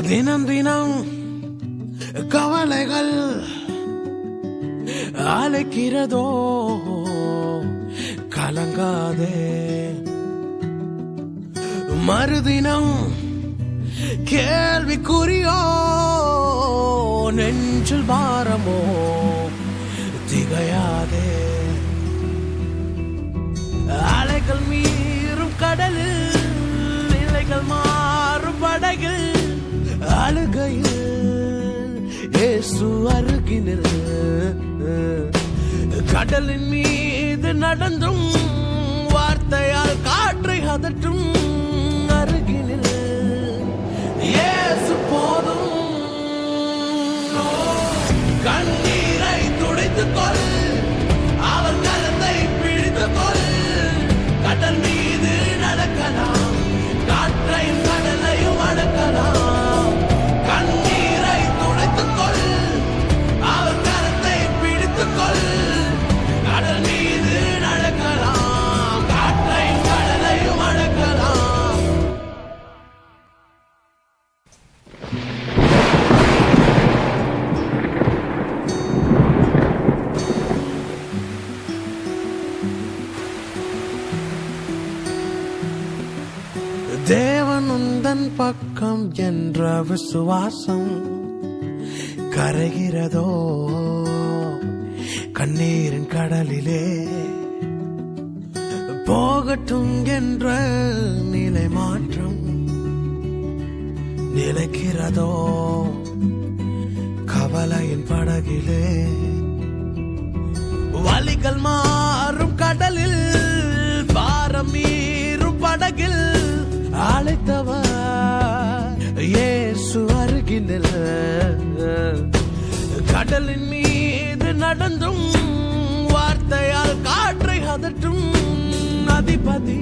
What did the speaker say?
தினம் தினம் கவலைகள் அழைக்கிறதோ கலங்காதே. மறுதினம் கேள்விக்குறியோ? நெஞ்சில் பாரமோ? திகையாதே. அலைகள் மீறும் கடலில் அழுகையில் ஏசு அருகினில் கடலின் மீது நடந்தும் வார்த்தையால் காற்றை அதற்றும் அருகினில் ஏசு போதும். கண்ணீரை துடைத்துக் கொள்ள தேவனுந்தன் பக்கம் என்ற விசுவாசம் கரைகிறதோ? கண்ணீரின் கடலிலே போகட்டும் என்ற நிலை மாற்றம் நிலைக்கிறதோ? கவலையின் படகிலே வலிகள் மாறும் கடலில் கடலின் மீது நடந்தும் வார்த்தையால் காற்றை அதற்றும் அதிபதி.